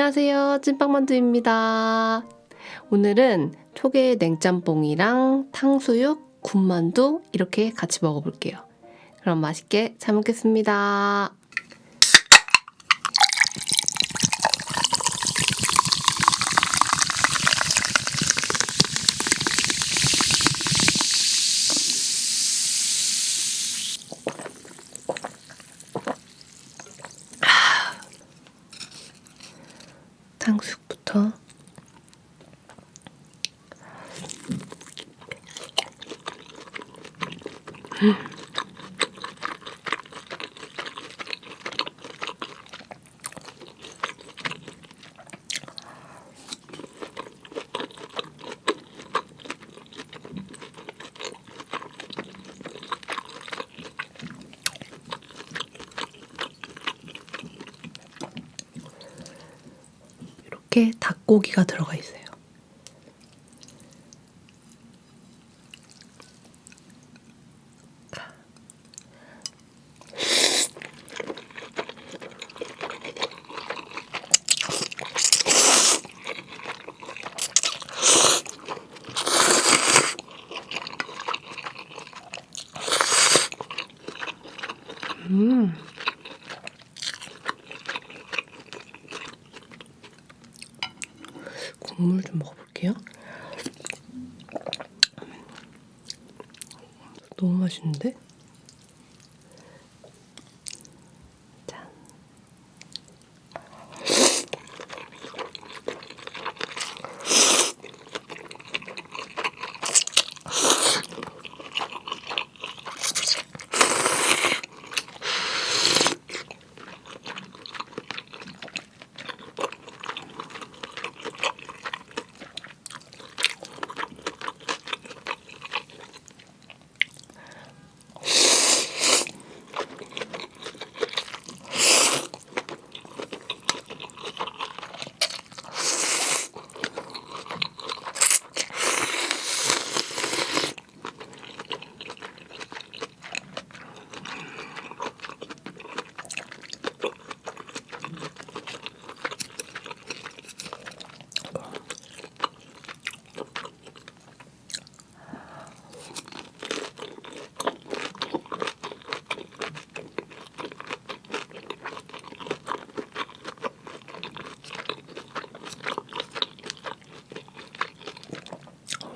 안녕하세요. 찐빵만두입니다. 오늘은 초계 냉짬뽕이랑 탕수육, 군만두 이렇게 같이 먹어볼게요. 그럼 맛있게 잘 먹겠습니다. 탕수육부터 이렇게 닭고기가 들어가 있어요. 음. 국물 좀 먹어볼게요. 너무 맛있는데?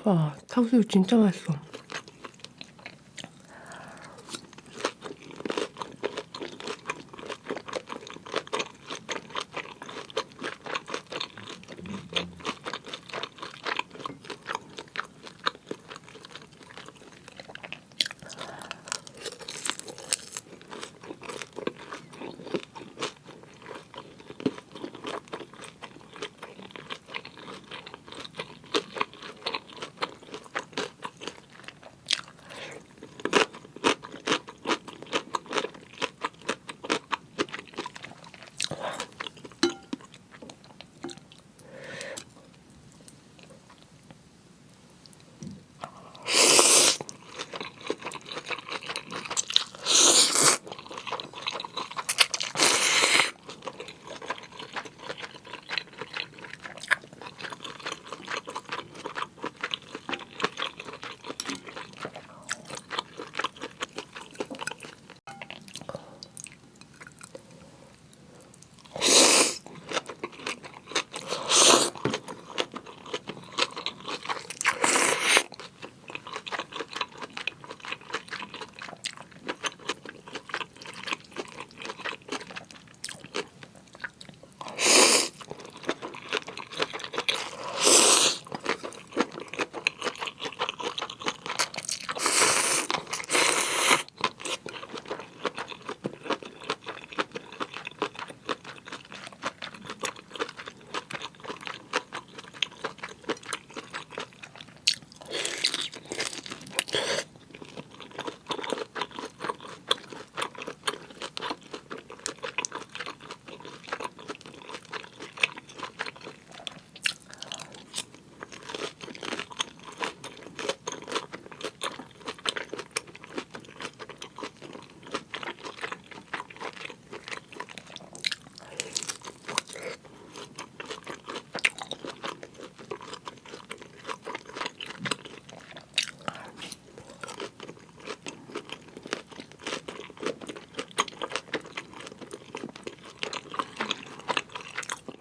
와, 탕수육 진짜 맛있어.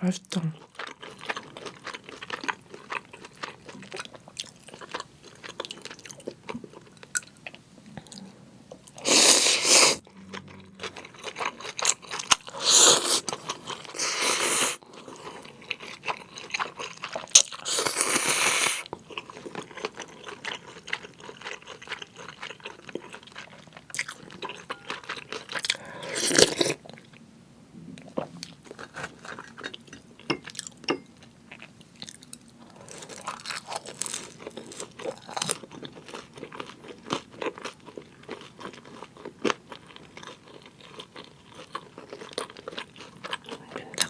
맛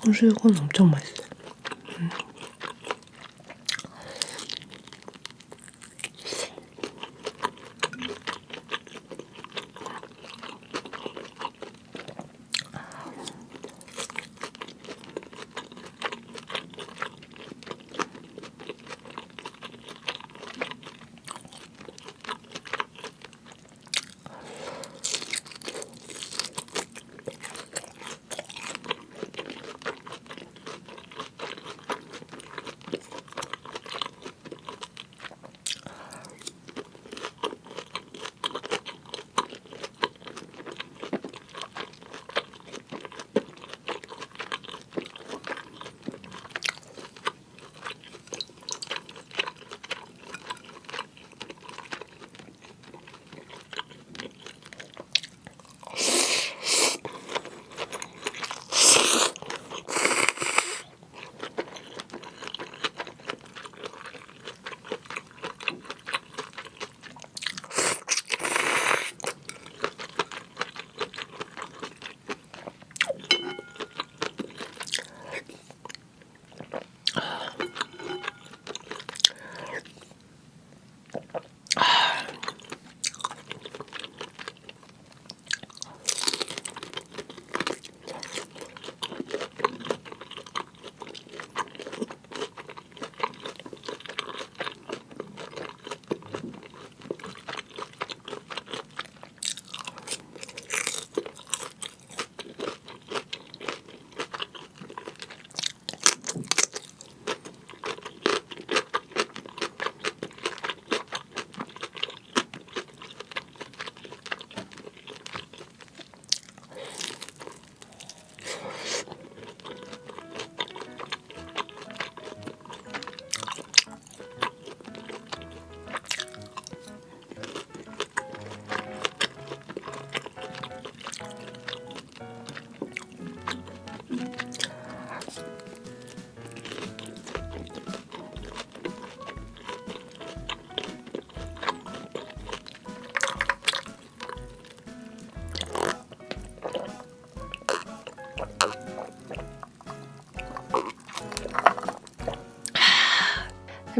탕수육은 엄청 맛있어요.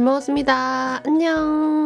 먹었습니다. 안녕.